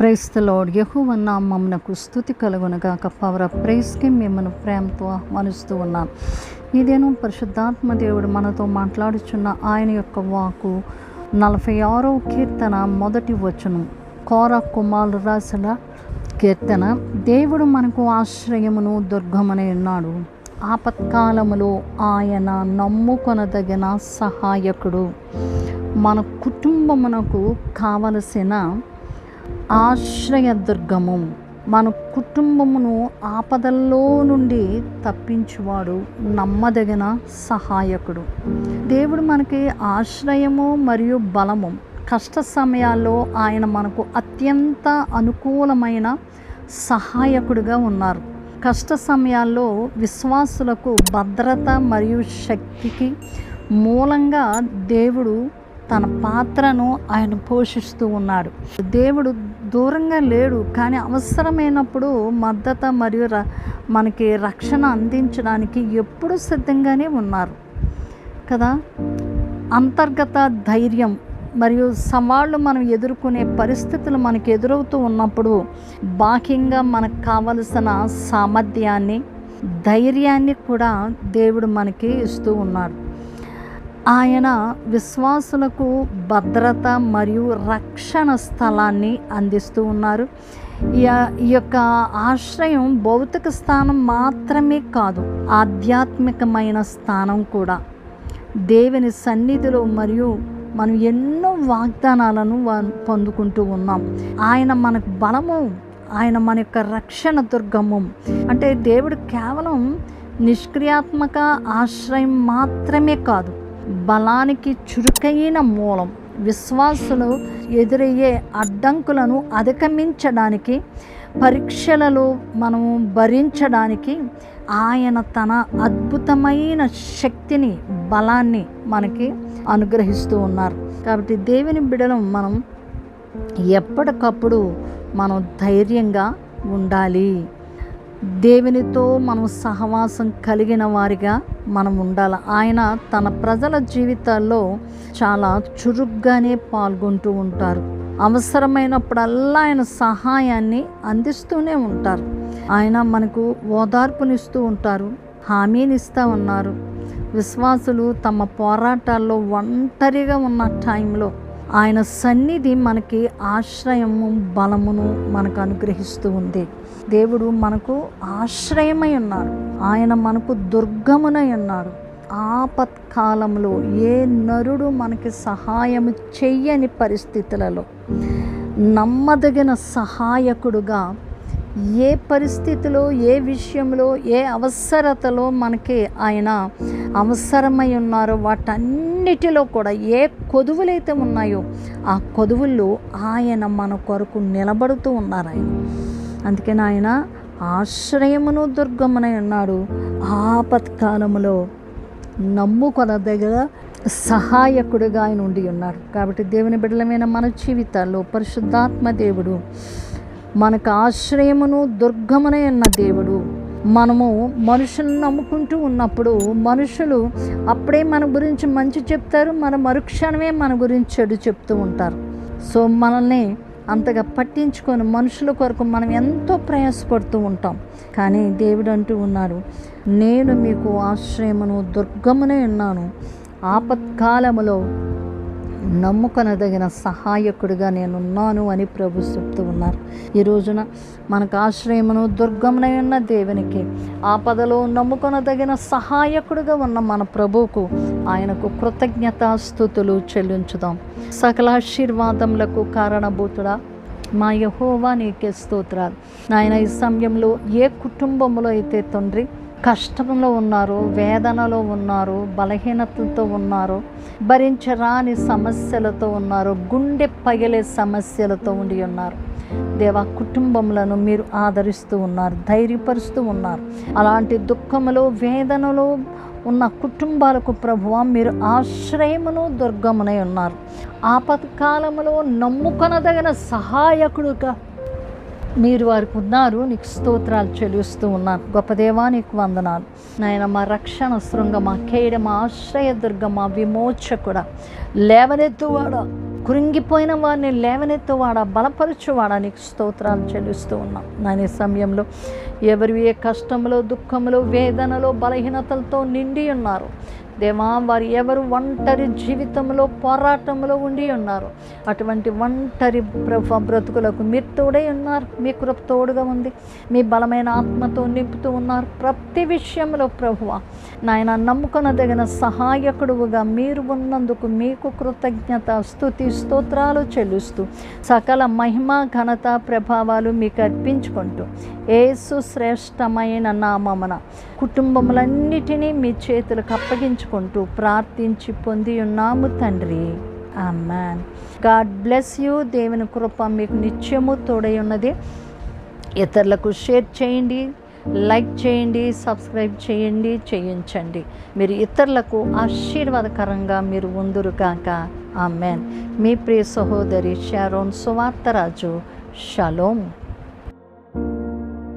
ప్రైస్తలోడ్ యహువ నామమునకు స్థుతి కలుగునగాక. Power of ప్రైస్కి మిమ్మల్ని ప్రేమతో ఆహ్వానిస్తూ ఉన్నాను ఇదేను పరిశుద్ధాత్మ దేవుడు మనతో మాట్లాడుచున్న ఆయన యొక్క వాకు నలభై ఆరో కీర్తన మొదటి వచనం. కోర కుమారులు రాసిన కీర్తన. దేవుడు మనకు ఆశ్రయమును దుర్గమనే ఉన్నాడు. ఆపత్కాలములో ఆయన నమ్ముకొనదగిన సహాయకుడు. మన కుటుంబమునకు కావలసిన ఆశ్రయదుర్గము. మన కుటుంబమును ఆపదల్లో నుండి తప్పించువాడు నమ్మదగిన సహాయకుడు. దేవుడు మనకి ఆశ్రయము మరియు బలము. కష్ట సమయాల్లో ఆయన మనకు అత్యంత అనుకూలమైన సహాయకుడిగా ఉన్నారు. కష్ట సమయాల్లో విశ్వాసులకు భద్రత మరియు శక్తికి మూలంగా దేవుడు తన పాత్రను ఆయన పోషిస్తూ ఉన్నాడు. దేవుడు దూరంగా లేడు కానీ అవసరమైనప్పుడు మద్దతు మరియు ర మనకి రక్షణ అందించడానికి ఎప్పుడూ సిద్ధంగానే ఉన్నారు. కదా? అంతర్గత ధైర్యం మరియు సవాళ్ళు మనం ఎదుర్కొనే పరిస్థితులు మనకు ఎదురవుతూ ఉన్నప్పుడు బాహ్యంగా మనకు కావలసిన సామర్థ్యాన్ని ధైర్యాన్ని కూడా దేవుడు మనకి ఇస్తూ ఉన్నాడు ఆయన విశ్వాసులకు భద్రత మరియు రక్షణ స్థలాన్ని అందిస్తూ ఉన్నారు. ఈ యొక్క ఆశ్రయం భౌతిక స్థానం మాత్రమే కాదు ఆధ్యాత్మికమైన స్థానం కూడా. దేవుని సన్నిధిలో మరియు మనం ఎన్నో వాగ్దానాలను పొందుకుంటూ ఉన్నాం. ఆయన మనకు బలము ఆయన మన యొక్క రక్షణ దుర్గమం. అంటే దేవుడు కేవలం నిష్క్రియాత్మక ఆశ్రయం మాత్రమే కాదు బలానికి చురుకైన మూలం. విశ్వాసులు ఎదురయ్యే అడ్డంకులను అధిగమించడానికి పరీక్షలలో మనము భరించడానికి ఆయన తన అద్భుతమైన శక్తిని బలాన్ని మనకి అనుగ్రహిస్తూ ఉన్నారు. కాబట్టి దేవుని బిడలం మనం ఎప్పటికప్పుడు మనం ధైర్యంగా ఉండాలి. దేవునితో మనం సహవాసం కలిగిన వారిగా మనం ఉండాలి. ఆయన తన ప్రజల జీవితాల్లో చాలా చురుగ్గానే పాల్గొంటూ ఉంటారు. అవసరమైనప్పుడల్లా ఆయన సహాయాన్ని అందిస్తూనే ఉంటారు. ఆయన మనకు ఓదార్పునిస్తూ ఉంటారు హామీనిస్తూ ఉన్నారు విశ్వాసులు తమ పోరాటాల్లో ఒంటరిగా ఉన్న టైంలో ఆయన సన్నిధి మనకి ఆశ్రయము బలమును మనకు అనుగ్రహిస్తూ ఉంది. దేవుడు మనకు ఆశ్రయమై ఉన్నారు. ఆయన మనకు దుర్గమునై ఉన్నారు. ఆపత్కాలంలో ఏ నరుడు మనకి సహాయం చెయ్యని పరిస్థితులలో నమ్మదగిన సహాయకుడుగా ఏ పరిస్థితిలో ఏ విషయంలో ఏ అవసరతలో మనకి ఆయన అవసరమై ఉన్నారో వాటన్నిటిలో కూడా ఏ కొదువులైతే ఉన్నాయో ఆ కొదువుల్లో ఆయన మన కొరకు నిలబడుతూ ఉన్నారు ఆయన. అందుకని ఆయన ఆశ్రయమును దుర్గమునై ఉన్నాడు ఆపత్కాలములో నమ్ముకొన దగ్గర సహాయకుడుగా ఆయన ఉండి ఉన్నాడు కాబట్టి దేవుని బిడ్డలమైన మన జీవితాల్లో పరిశుద్ధాత్మ దేవుడు మనకు ఆశ్రయమును దుర్గమునై ఉన్న దేవుడు మనము మనుషులను నమ్ముకుంటూ ఉన్నప్పుడు మనుషులు అప్పుడే మన గురించి మంచి చెప్తారు మన మరుక్షణమే మన గురించి చెడు చెప్తూ ఉంటారు. సో మనల్ని అంతగా పట్టించుకొని మనుషుల కొరకు మనం ఎంతో ప్రయాసపడుతూ ఉంటాం. కానీ దేవుడు అంటూ ఉన్నాడు నేను మీకు ఆశ్రయమును దుర్గమునే ఉన్నాను. ఆపత్కాలములో నమ్ముకొనదగిన సహాయకుడిగా నేనున్నాను అని ప్రభు చెప్తూ ఉన్నారు. ఈ రోజున మనకు ఆశ్రయమును దుర్గమునై ఉన్న దేవునికి ఆపదలో నమ్ముకొనదగిన సహాయకుడిగా ఉన్న మన ప్రభువుకు ఆయనకు కృతజ్ఞత స్థుతులు చెల్లించుదాం సకలాశీర్వాదములకు కారణభూతుడా మా యహోవా నీకే స్తోత్రాలు. నాయన ఈ సమయంలో ఏ కుటుంబంలో అయితే తండ్రి కష్టంలో ఉన్నారు వేదనలో ఉన్నారు బలహీనతలతో ఉన్నారు భరించరాని సమస్యలతో ఉన్నారు గుండె పగిలే సమస్యలతో ఉండి ఉన్నారు. దేవా కుటుంబములను మీరు ఆదరిస్తూ ఉన్నారు ధైర్యపరుస్తూ ఉన్నారు. అలాంటి దుఃఖములో వేదనలో ఉన్న కుటుంబాలకు ప్రభువ మీరు ఆశ్రయమును దుర్గమునై ఉన్నారు. ఆపత్కాలములో నమ్ముకొనదగిన సహాయకుడుగా మీరు వారికి ఉన్నారు. నీకు స్తోత్రాలు చెల్లిస్తూ ఉన్నాను. గొప్పదేవా నీకు వందనాలు. నాయన మా రక్షణ శృంగ మా మా ఆశ్రయ దుర్గ మా విమోచకుడ లేవనెత్తువాడ. కృంగిపోయిన వారిని లేవనెత్తువాడా బలపరచువాడా నీకు స్తోత్రాలు చెల్లిస్తూ ఉన్నాం. నానే సమయంలో ఎవరు ఏ కష్టంలో దుఃఖంలో వేదనలో బలహీనతలతో నిండి ఉన్నారు? దేవా వారు ఎవరు ఒంటరి జీవితంలో పోరాటంలో ఉండి ఉన్నారు. అటువంటి ఒంటరి ప్రభు బ్రతుకులకు మీరు తోడై ఉన్నారు. మీ కృప తోడుగా ఉంది. మీ బలమైన ఆత్మతో నింపుతూ ఉన్నారు. ప్రతి విషయంలో ప్రభువ నాయన నమ్ముకొనదగిన సహాయకుడుగా మీరు ఉన్నందుకు మీకు కృతజ్ఞత స్థుతి స్తోత్రాలు చెల్లిస్తూ సకల మహిమ ఘనత ప్రభావాలు మీకు అర్పించుకుంటూ ఏసు శ్రేష్టమైన నామమున కుటుంబములన్నిటినీ మీ చేతులకు అప్పగించుకుంటూ ప్రార్థించి పొంది ఉన్నాము తండ్రి. ఆమెన్. God bless you. దేవుని కృప మీకు నిత్యము తోడై ఉన్నది. ఇతరులకు షేర్ చేయండి లైక్ చేయండి సబ్స్క్రైబ్ చేయండి చేయించండి. మీరు ఇతరులకు ఆశీర్వాదకరంగా మీరు ఉందురు కాక ఆమెన్. మీ ప్రియ సహోదరి షారోన్ సువార్తరాజు. షలోమ్